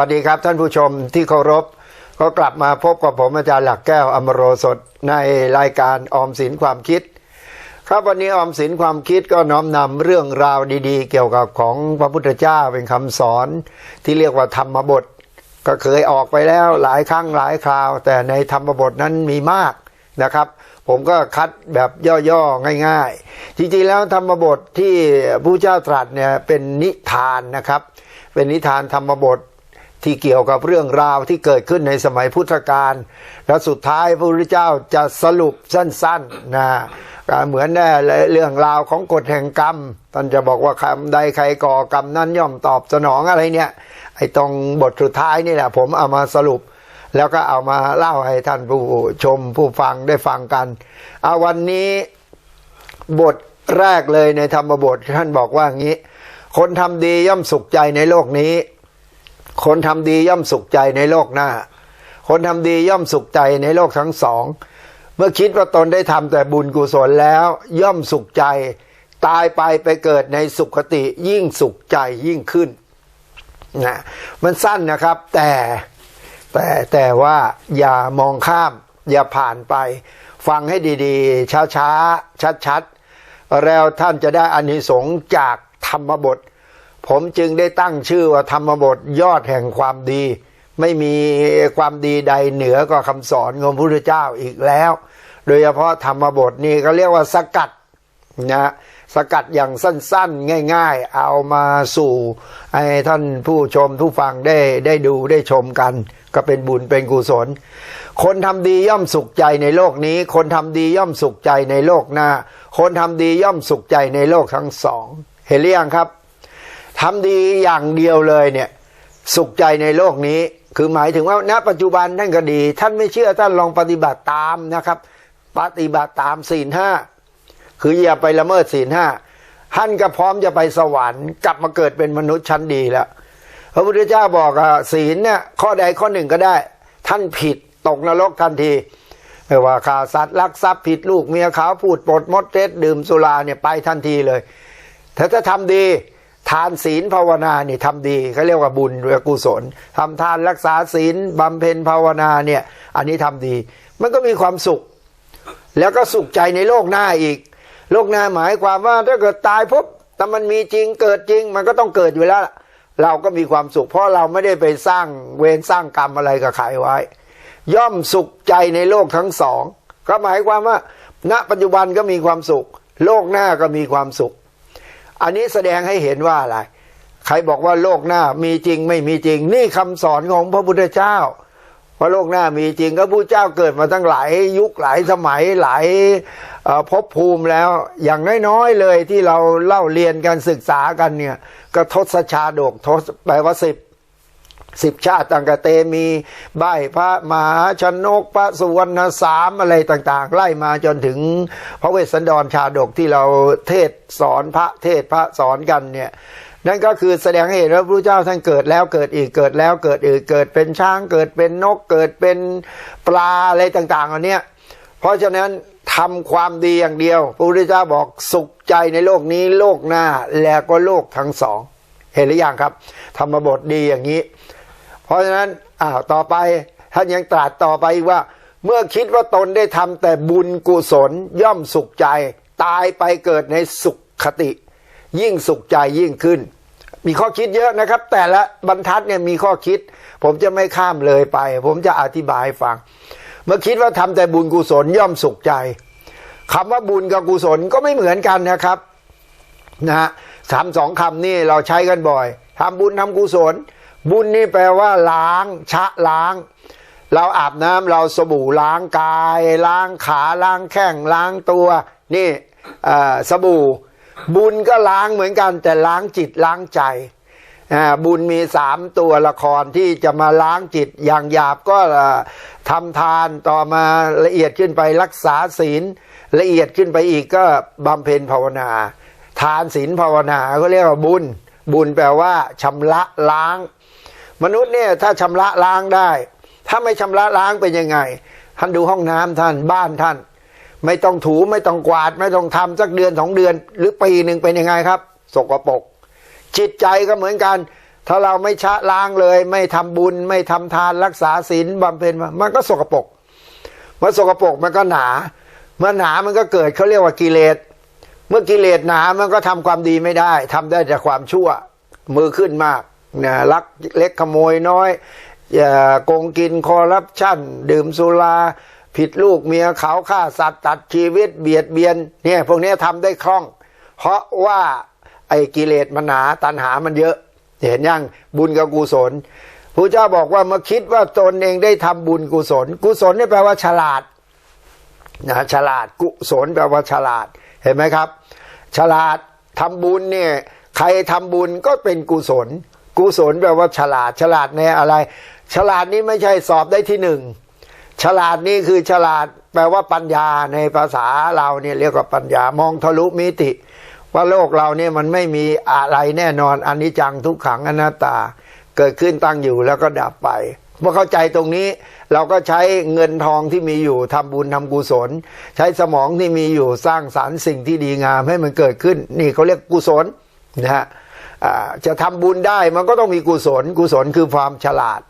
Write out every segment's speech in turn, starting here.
สวัสดีครับ ท่านผู้ชมที่เคารพ ก็กลับมาพบกับผมอาจารย์หลักแก้วอมโรสดในรายการออมสินความคิด ครับวันนี้ออมสินความคิดก็น้อมนำเรื่องราวดีๆ เกี่ยวกับของพระพุทธเจ้าเป็นคำสอน ที่เรียกว่าธรรมบท ก็เคยออกไปแล้วหลายครั้งหลายคราว แต่ในธรรมบทนั้นมีมากนะครับผมก็คัดแบบย่อๆง่าย ๆ จริงๆแล้วธรรมบทที่พระเจ้าตรัสเนี่ยเป็นนิทานนะครับ เป็นนิทานธรรมบท ที่เกี่ยวกับเรื่องราวที่เกิดขึ้นในสมัยพุทธกาลแล้วสุดท้ายพระพุทธเจ้าจะสรุปสั้นๆนะเหมือนแน่เรื่องราวของกฎแห่งกรรมท่านจะบอกว่าคำใดใครก่อกรรมนั้นย่อมตอบสนองอะไรเนี่ยไอ้ตรงบทสุดท้ายนี่แหละผมเอามาสรุป แล้วก็เอามาเล่าให้ท่านผู้ชมผู้ฟังได้ฟังกันเอาวันนี้บทแรกเลยในธรรมบทท่านบอกว่างี้ คนทำดีย่อมสุขใจในโลกนี้ คนทำดีย่อมสุขใจในโลกหน้า คนทำดีย่อมสุขใจในโลกทั้งสอง เมื่อคิดว่าตนได้ทำแต่บุญกุศลแล้ว ย่อมสุขใจ ตายไปไปเกิดในสุขติ ยิ่งสุขใจยิ่งขึ้นนะมันสั้นนะครับ แต่แต่แต่ว่าอย่ามองข้าม อย่าผ่านไป ฟังให้ดีๆ ช้าๆ ชัดๆ แล้วท่านจะได้อานิสงส์จากธรรมบท ผมจึงได้ตั้งชื่อว่าธรรมบทยอดแห่งความดี ไม่มีความดีใดเหนือกว่าคำสอนของพระพุทธเจ้าอีกแล้ว โดยเฉพาะธรรมบทนี้ก็เรียกว่าสกัดนะสกัดอย่างสั้นๆ ง่าย ๆ เอามาสู่ให้ท่านผู้ชมผู้ฟังได้ได้ดูได้ชมกัน ก็เป็นบุญเป็นกุศล คนทำดีย่อมสุขใจในโลกนี้ คนทำดีย่อมสุขใจในโลกหน้า คนทำดีย่อมสุขใจในโลกทั้งสอง เห็นหรือยังครับ ทำดีอย่างเดียวเลยเนี่ยสุขใจในโลกนี้ คือหมายถึงว่าณปัจจุบันท่านก็ดี ท่านไม่เชื่อท่านลองปฏิบัติตามนะครับ ปฏิบัติตามศีลห้าคืออย่าไปละเมิดศีลห้าท่านก็พร้อมจะไปสวรรค์กลับมาเกิดเป็นมนุษย์ชั้นดีแล้วพระพุทธเจ้าบอกอะศีลเนี่ยข้อใดข้อหนึ่งก็ได้ ท่านผิดตกนรกทันทีไม่ว่าข่าสัตว์ลักทรัพย์ผิดลูกเมียขาวพูดปดมดเท็ดดื่มสุราเนี่ยไปทันทีเลยถ้าจะทำดี ทานศีลภาวนาเนี่ยทำดีเขาเรียกว่าบุญหรือกุศลทำทานรักษาศีลบำเพ็ญภาวนาเนี่ย อันนี้ทำดี มันก็มีความสุข แล้วก็สุขใจในโลกหน้าอีก โลกหน้าหมายความว่าถ้าเกิดตายปุ๊บแต่มันมีจริงเกิดจริง มันก็ต้องเกิดอยู่แล้ว เราก็มีความสุข เพราะเราไม่ได้ไปสร้างเวรสร้างกรรมอะไรกับใครไว้ ย่อมสุขใจในโลกทั้งสอง ก็หมายความว่า ณปัจจุบันก็มีความสุข โลกหน้าก็มีความสุข อันนี้แสดงให้เห็นว่าอะไร ใครบอกว่าโลกหน้ามีจริงไม่มีจริง นี่คำสอนของพระพุทธเจ้าว่าโลกหน้ามีจริงก็ผู้เจ้าเกิดมาตั้งหลายยุคหลายสมัยหลายภพภูมิแล้ว อย่างน้อยๆเลยที่เราเล่าเรียนกันศึกษากันเนี่ยก็ทศชาดกทศแปลว่าสิบ สิบชาติต่างกเตมีใบพระมหาชนกพระสุวรรณสามอะไรต่าง ๆ ไล่มาจนถึงพระเวสสันดรชาดกที่เราเทศสอนพระเทศพระสอนกันเนี่ยนั่นก็คือแสดงให้เห็นว่าพระเจ้าท่านเกิดแล้วเกิดอีกเกิดแล้วเกิดอีกเกิดเป็นช้างเกิดเป็นนกเกิดเป็นปลาอะไรต่างๆอันเนี้ยเพราะฉะนั้นทำความดีอย่างเดียว พระพุทธเจ้าบอกสุขใจในโลกนี้โลกหน้าแล้วก็โลกทั้งสอง เห็นหรือยังครับธรรมบทดีอย่างนี้ เพราะฉะนั้นอ้าวต่อไปท่านยังตรัสต่อไปว่า เมื่อคิดว่าตนได้ทำแต่บุญกุศลย่อมสุขใจ ตายไปเกิดในสุขคติ ยิ่งสุขใจยิ่งขึ้น มีข้อคิดเยอะนะครับ แต่ละบรรทัดเนี่ยมีข้อคิด ผมจะไม่ข้ามเลยไป ผมจะอธิบายฟัง เมื่อคิดว่าทำแต่บุญกุศลย่อมสุขใจคำว่าบุญกับกุศลก็ไม่เหมือนกันนะครับนะฮะสามสองคำนี่เราใช้กันบ่อยทำบุญทำกุศล บุญนี่แปลว่า ล้าง ชะล้าง เราอาบน้ำเราสบู่ล้างกาย ล้างขาล้างแข้งล้างตัว นี่สบู่ บุญก็ล้างเหมือนกัน แต่ล้างจิตล้างใจบุญมีสามตัวละครที่จะมาล้างจิตอย่างหยาบก็ทำทานต่อมาละเอียดขึ้นไปรักษาศีล ละเอียดขึ้นไปอีกก็บำเพ็ญภาวนา ทานศีลภาวนาก็เรียกว่าบุญ บุญแปลว่าชำระล้าง มนุษย์เนี่ยถ้าชำระล้างได้ ถ้าไม่ชำระล้างเป็นยังไง ท่านดูห้องน้ำท่านบ้านท่าน ไม่ต้องถูไม่ต้องกวาด ไม่ต้องทำสักเดือนสองเดือน หรือปีหนึ่งเป็นยังไงครับ สกปรกจิตใจก็เหมือนกัน ถ้าเราไม่ชะล้างเลย ไม่ทำบุญ ไม่ทำทานรักษาศีลบำเพ็ญมามันก็สกปรกเมันสกปรกมันก็หนา เมื่อหนามันก็เกิดเขาเรียกว่ากิเลสเมื่อกิเลสหนามันก็ทำความดีไม่ได้ทำได้แต่ความชั่ว มือขึ้นมาก นะลักเล็กขโมยน้อยอย่าโกงกินคอร์รัปชันดื่มสุราผิดลูกเมียเขาฆ่าสัตว์ตัดชีวิตเบียดเบียนเนี่ยพวกนี้ทำได้คล่อง เพราะว่าไอ้กิเลสมันหนาตัณหามันเยอะ เห็นยังบุญกับกุศลพระเจ้าบอกว่าเมื่อคิดว่าตนเองได้ทำบุญกุศล กุศลนี่แปลว่าฉลาดนะฉลาดกุศลแปลว่าฉลาดเห็นไหมครับ ฉลาดทำบุญเนี่ยใครทำบุญก็เป็นกุศล กุศลแปลว่าฉลาด ฉลาดในอะไร ฉลาดนี้ไม่ใช่สอบได้ที่หนึ่งฉลาดนี่คือฉลาดแปลว่าปัญญาในภาษาเราเนี่ยเรียกว่าปัญญามองทะลุมิติ ว่าโลกเราเนี่ยมันไม่มีอะไรแน่นอนอันนี้จังทุกขังอนัตตา เกิดขึ้นตั้งอยู่แล้วก็ดับไปเมื่อเข้าใจตรงนี้เราก็ใช้เงินทองที่มีอยู่ทำบุญทำกุศล ใช้สมองที่มีอยู่สร้างสารรค์สิ่งที่ดีงามให้มันเกิดขึ้น นี่เขาเรียกกุศลนะฮะ จะทำบุญได้มันก็ต้องมีกุศล กุศลคือความฉลาด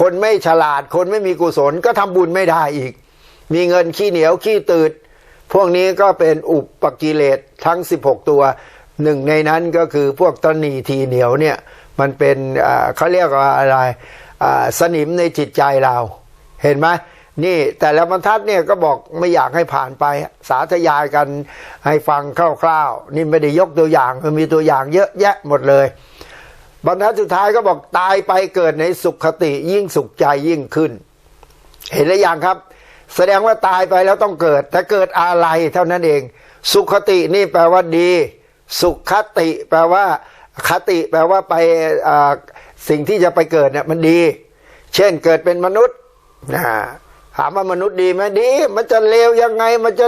คนไม่ฉลาดคนไม่มีกุศลก็ทำบุญไม่ได้อีก มีเงินขี้เหนียวขี้ตืด พวกนี้ก็เป็นอุปกิเลสทั้ง 16 ตัวหนึ่งในนั้นก็คือพวกตนีทีเหนียวเนี่ยมันเป็นเขาเรียกว่าอะไรสนิมในจิตใจเรา เห็นไหม นี่แต่ละบรรทัดเนี่ยก็บอกไม่อยากให้ผ่านไปสาธยายกันให้ฟังคร่าวๆ นี่ไม่ได้ยกตัวอย่างมันมีตัวอย่างเยอะแยะหมดเลย บรรทัดสุดท้ายก็บอกตายไปเกิดในสุขคติยิ่งสุขใจยิ่งขึ้น เห็นหรือยังครับ แสดงว่าตายไปแล้วต้องเกิด แต่เกิดอะไรเท่านั้นเอง สุขตินี่แปลว่าดี สุขคติ แปลว่า คติแปลว่าไปสิ่งที่จะไปเกิดเนี่ยมันดี เช่นเกิดเป็นมนุษย์นะ ถามว่ามนุษย์ดีไหมดี มันจะเลวยังไงมันจะ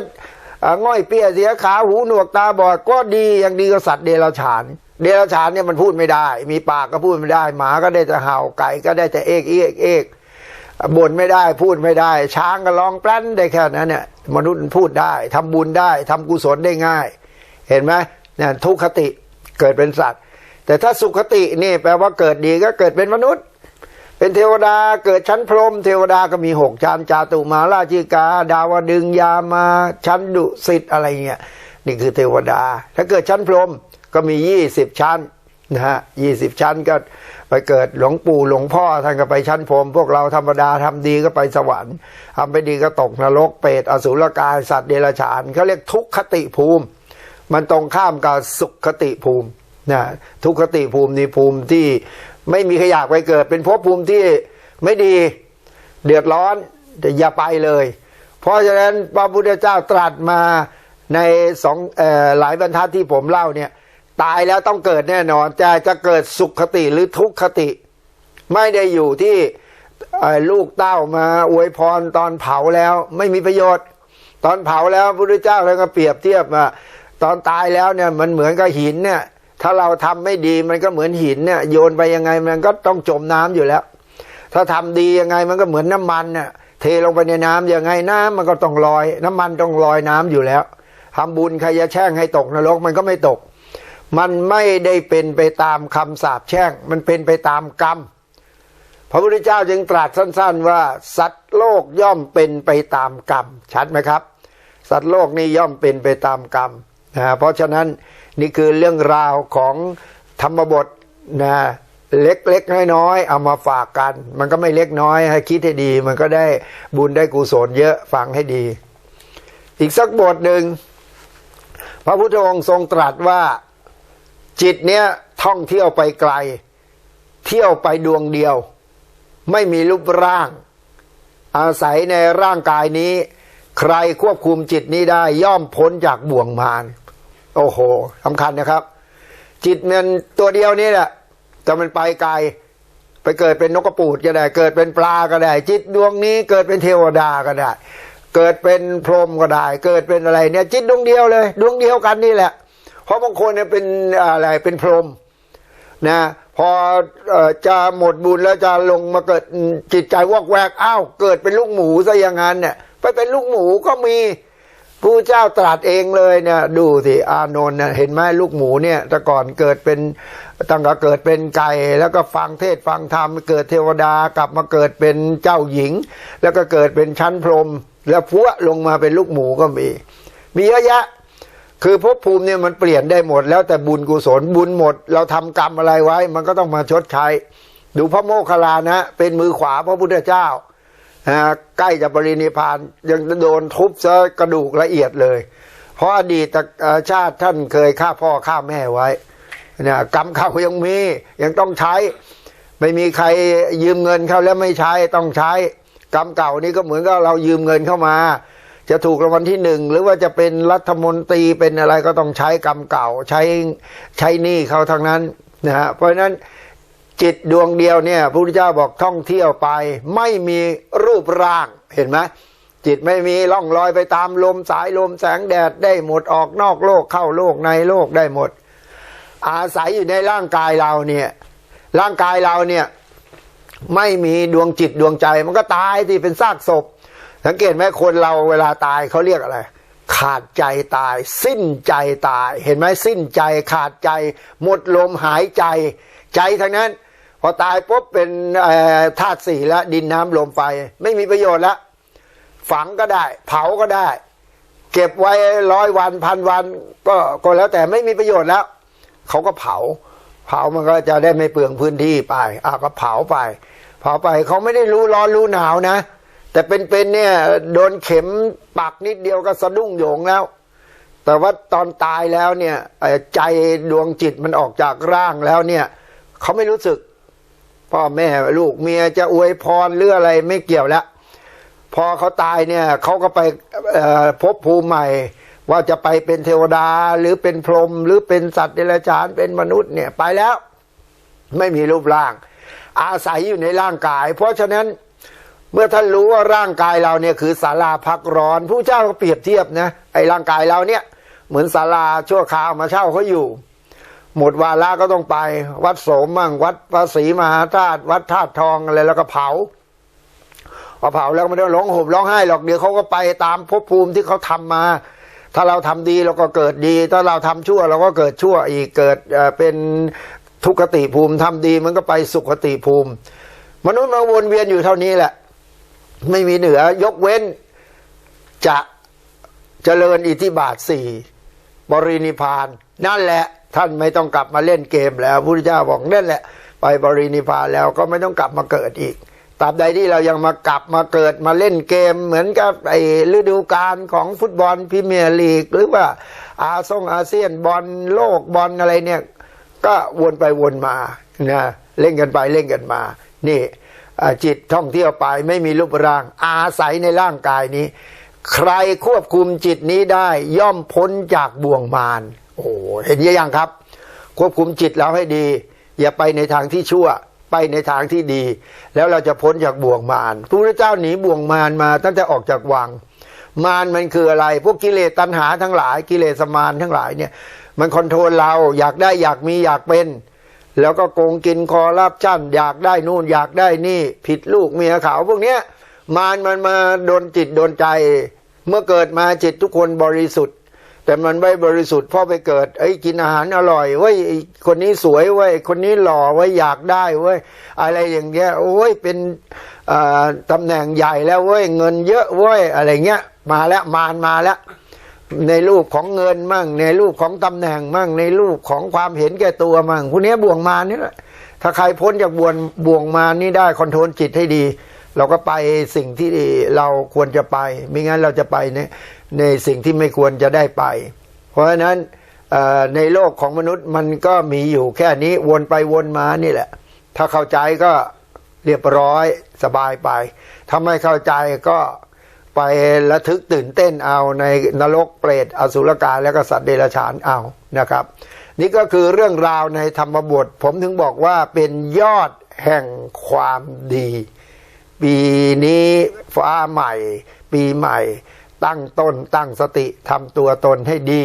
ง่อยเปี้ยเสียขาหูหนวกตาบอดก็ดีอย่างดีก็สัตว์เดรัจฉาน เดรัจฉานเนี่ยมันพูดไม่ได้ มีปากก็พูดไม่ได้ หมาก็ได้แต่เห่าไก่ก็ได้แต่เอกเอกเอกบ่นไม่ได้พูดไม่ได้ ช้างก็ร้องแปล้นได้แค่นั้นเนี่ยมนุษย์มันพูดได้ทำบุญได้ทำกุศลได้ง่าย เห็นไหมเนี่ยทุกขติเกิดเป็นสัตว์ แต่ถ้าสุขตินี่แปลว่าเกิดดีก็เกิดเป็นมนุษย์ เป็นเทวดาเกิดชั้นพรหมเทวดาก็มีหกชั้นจาตุมาราชิกา ดาวดึงยามาชั้นดุสิตอะไรเงี้ยนี่คือเทวดา ถ้าเกิดชั้นพรหมก็มียี่สิบชั้นนะฮะยี่สิบชั้นก็ไปเกิดหลวงปู่หลวงพ่อท่านก็ไปชั้นพรหมพวกเราธรรมดาทำดีก็ไปสวรรค์ทำไม่ดีก็ตกนรกเปรตอสุรกายสัตว์เดรัจฉานเขาเรียกทุกขติภูมิ มันตรงข้ามกับสุขติภูมินะทุกขติภูมินี่ภูมิที่ ไม่มีใครอยากไปเกิด เป็นภพภูมิที่ไม่ดีเดือดร้อนแต่อย่าไปเลย เพราะฉะนั้นพระพุทธเจ้าตรัสมาในสองออหลายบรรทัดที่ผมเล่าเนี่ย ตายแล้วต้องเกิดแน่นอนแต่จะเกิดสุขคติหรือทุกขคติ ไม่ได้อยู่ที่ลูกเต้ามาอวยพรตอนเผาแล้วไม่มีประโยชน์ ตอนเผาแล้วพระพุทธเจ้าแล้วก็เปรียบเทียบมาตอนตายแล้วเนี่ยมันเหมือนกับหินเนี่ย ถ้าเราทำไม่ดีมันก็เหมือนหินเนี่ย โยนไปยังไงมันก็ต้องจมน้ำอยู่แล้ว ถ้าทำดียังไงมันก็เหมือนน้ำมันเนี่ยเทลงไปในน้ำยังไงน้ำมันก็ต้องลอย น้ำมันต้องลอยน้ำอยู่แล้วทำบุญใครจะแช่งให้ตกนรกมันก็ไม่ตก มันไม่ได้เป็นไปตามคำสาปแช่ง มันเป็นไปตามกรรม พระพุทธเจ้าจึงตรัสสั้น ๆ ว่าสัตว์โลกย่อมเป็นไปตามกรรมชัดไหมครับ สัตว์โลกนี่ย่อมเป็นไปตามกรรมนะเพราะฉะนั้น นี่คือเรื่องราวของธรรมบทนะเล็กๆน้อยๆเอามาฝากกัน มันก็ไม่เล็กน้อย ให้คิดให้ดี มันก็ได้บุญได้กุศลเยอะฟังให้ดี อีกสักบทหนึ่งพระพุทธองค์ทรงตรัสว่าจิตเนี้ยท่องเที่ยวไปไกล เที่ยวไปดวงเดียว ไม่มีรูปร่าง อาศัยในร่างกายนี้ ใครควบคุมจิตนี้ได้ย่อมพ้นจากบ่วงมาร โอ้โหสำคัญนะครับ จิตมันตัวเดียวนี่แหละแต่มันไปไกลไปเกิดเป็นนกกระปูดก็ได้ เกิดเป็นปลาก็ได้ จิตดวงนี้เกิดเป็นเทวดาก็ได้ เกิดเป็นพรหมก็ได้ เกิดเป็นอะไรเนี่ย จิตดวงเดียวเลย ดวงเดียวกันนี่แหละ เพราะบางคนเนี่ยเป็นอะไรเป็นพรหมนะพออจะหมดบุญแล้วจะลงมาเกิดจิตใจวอกแวกอ้าวเกิดเป็นลูกหมูซะอย่างนั้นเนี่ยไปเป็นลูกหมูก็มี ผู้เจ้าตรัสเองเลยเนี่ยดูสิอานนท์น่ะเห็นไหมลูกหมูเนี่ยแต่ก่อนเกิดเป็นตั้งแต่เกิดเป็นไก่แล้วก็ฟังเทศฟังธรรมเกิดเทวดากลับมาเกิดเป็นเจ้าหญิง แล้วก็เกิดเป็นชั้นพรม แล้วพัวลงมาเป็นลูกหมูก็มี มีเยอะแยะ คือภพภูมิเนี่ยมันเปลี่ยนได้หมด แล้วแต่บุญกุศลบุญหมด เราทำกรรมอะไรไว้ มันก็ต้องมาชดใช้ ดูพระโมคคัลลานะ เป็นมือขวาพระพุทธเจ้า ใกล้จะปรินิพานยังโดนทุบซะกระดูกละเอียดเลย เพราะอดีตชาติท่านเคยฆ่าพ่อฆ่าแม่ไว้นี่ยกรรมเขายังมียังต้องใช้ ไม่มีใครยืมเงินเขาแล้วไม่ใช้ต้องใช้ กรรมเก่านี่ก็เหมือนกับเรายืมเงินเข้ามา จะถูกรางวัลที่หนึ่งหรือว่าจะเป็นรัฐมนตรีเป็นอะไรก็ต้องใช้กรรมเก่า ใช้ใช้หนี้เขาทั้งนั้นนะฮะเพราะฉะนั้น จิตดวงเดียวเนี่ยพระพุทธเจ้าบอกท่องเที่ยวไป ไม่มีรูปร่างเห็นไหมจิตไม่มีล่องลอยไปตามลมสายลมแสงแดดได้หมดออกนอกโลกเข้าโลกในโลกได้หมด อาศัยอยู่ในร่างกายเราเนี่ยร่างกายเราเนี่ยไม่มีดวงจิตดวงใจมันก็ตายที่เป็นซากศพ สังเกตไหมคนเราเวลาตายเขาเรียกอะไร ขาดใจตาย สิ้นใจตาย เห็นไหมสิ้นใจขาดใจ หมดลมหายใจ ใจทั้งนั้น พอตายปุ๊บเป็นธาตุสี่แล้วดินน้ำลมไฟ ไม่มีประโยชน์แล้วฝังก็ได้ เผาก็ได้ เก็บไว้ร้อยวันพันวัน ก็ก็แล้วแต่ไม่มีประโยชน์แล้ว เขาก็เผา เผามันก็จะได้ไม่เปลืองพื้นที่ไปอะก็เผาไป เผาไปเขาไม่ได้รู้ร้อนรู้หนาวนะ แต่เป็นๆเนี่ยโดนเข็มปักนิดเดียวก็สะดุ้งโยงแล้วแต่ว่าตอนตายแล้วเนี่ยใจดวงจิตมันออกจากร่างแล้วเนี่ยเขาไม่รู้สึก พ่อแม่ลูกเมียจะอวยพรหรืออะไรไม่เกี่ยวแล้ว พอเขาตายเนี่ยเขาก็ไปพบภูมิใหม่ ว่าจะไปเป็นเทวดาหรือเป็นพรหมหรือเป็นสัตว์เดรัจฉานเป็นมนุษย์เนี่ยไปแล้ว ไม่มีรูปร่าง อาศัยอยู่ในร่างกาย เพราะฉะนั้นเมื่อท่านรู้ว่าร่างกายเราเนี่ยคือศาลาพักร้อนผู้เจ้าก็เปรียบเทียบนะไอ้ร่างกายเราเนี่ย เหมือนศาลาชั่วคราวมาเช่าเขาอยู่ หมดวาระก็ต้องไป วัดโสมมั่งวัดภาษีมหาธาตุวัดธาตุทองอะไรแล้วก็เผาพอเผาแล้วไม่ต้องร้องห่มร้องไห้หรอกเดี๋ยวเขาก็ไปตามภพภูมิที่เขาทำมา ถ้าเราทำดีเราก็เกิดดี ถ้าเราทำชั่วเราก็เกิดชั่วอีกเกิดเป็นทุกขติภูมิทำดีมันก็ไปสุขติภูมิ มนุษย์มาวนเวียนอยู่เท่านี้แหละ ไม่มีเหนือยกเว้นจะเจริญอิทธิบาทสี่บรินิพาน นั่นแหละ ท่านไม่ต้องกลับมาเล่นเกมแล้วพุทธเจ้าบอกนั่นแหละ ไปบรินิพานแล้วก็ไม่ต้องกลับมาเกิดอีกตราบใดที่เรายังมากลับมาเกิดมาเล่นเกม เหมือนกับไอ้ฤดูกาลของฟุตบอลพรีเมียร์ลีก หรือว่าอาซงอาเซียนบอลโลกบอลอะไรเนี่ย ก็วนไปวนมานะเล่นกันไปเล่นกันมา นี่จิตท่องเที่ยวไปไม่มีรูปร่าง อาศัยในร่างกายนี้ ใครควบคุมจิตนี้ได้ย่อมพ้นจากบ่วงมาร โอ้เห็นยังครับ ควบคุมจิตเราให้ดี อย่าไปในทางที่ชั่ว ไปในทางที่ดี แล้วเราจะพ้นจากบ่วงมารพระพุทธเจ้าหนีบ่วงมารมาตั้งแต่ออกจากวัง มารมันคืออะไร พวกกิเลสตัณหาทั้งหลาย กิเลสมารทั้งหลายเนี่ย มันคอนโทรลเราอยากได้อยากมีอยากเป็นแล้วก็โกงกินคอรับชั่นอยากได้นู่นอยากได้นี่ ผิดลูกเมียเขาพวกเนี้ยมารมันมาโดนจิตโดนใจ เมื่อเกิดมาจิตทุกคนบริสุทธิ์ แต่มันไม่บริสุทธิ์พ่อไปเกิดไอ้กินอาหารอร่อยเว้ยคนนี้สวยเว้ยคนนี้หล่อเว้ยอยากได้เว้ยอะไรอย่างเงี้ยโอ้ยเป็นตำแหน่งใหญ่แล้วเว้ยเงินเยอะเว้ยอะไรเงี้ยมาแล้วมารมาแล้วในรูปของเงินมั่ง ในรูปของตำแหน่งมั่ง ในรูปของความเห็นแก่ตัวมั่งพวกนี้บ่วงมานี่แหละถ้าใครพ้นจากบ่วงบ่วงมานี่ได้คอนโทรลจิตให้ดี เราก็ไปสิ่งที่เราควรจะไปไม่งั้นเราจะไปเนี่ย ในสิ่งที่ไม่ควรจะได้ไป เพราะฉะนั้นในโลกของมนุษย์มันก็มีอยู่แค่นี้วนไปวนมานี่แหละ ถ้าเข้าใจก็เรียบร้อยสบายไปถ้าไม่เข้าใจก็ไประทึกตื่นเต้นเอาในนรกเปรตอสุรกายและก็สัตว์เดรัจฉานเอานะครับ นี่ก็คือเรื่องราวในธรรมบท ผมถึงบอกว่าเป็นยอดแห่งความดี ปีนี้ฟ้าใหม่ ปีใหม่ ตั้งต้นตั้งสติทำตัวตนให้ดี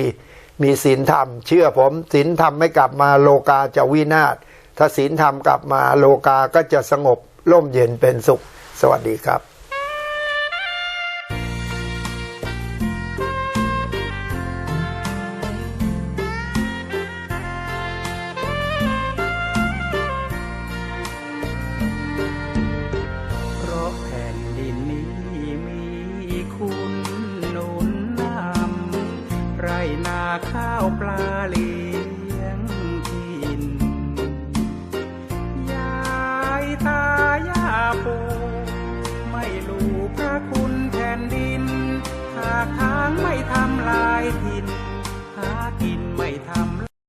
มีศีลธรรม เชื่อผมศีลธรรมไม่กลับมาโลกาจะวินาศถ้าศีลธรรมกลับมาโลกาก็จะสงบร่มเย็นเป็นสุข สวัสดีครับ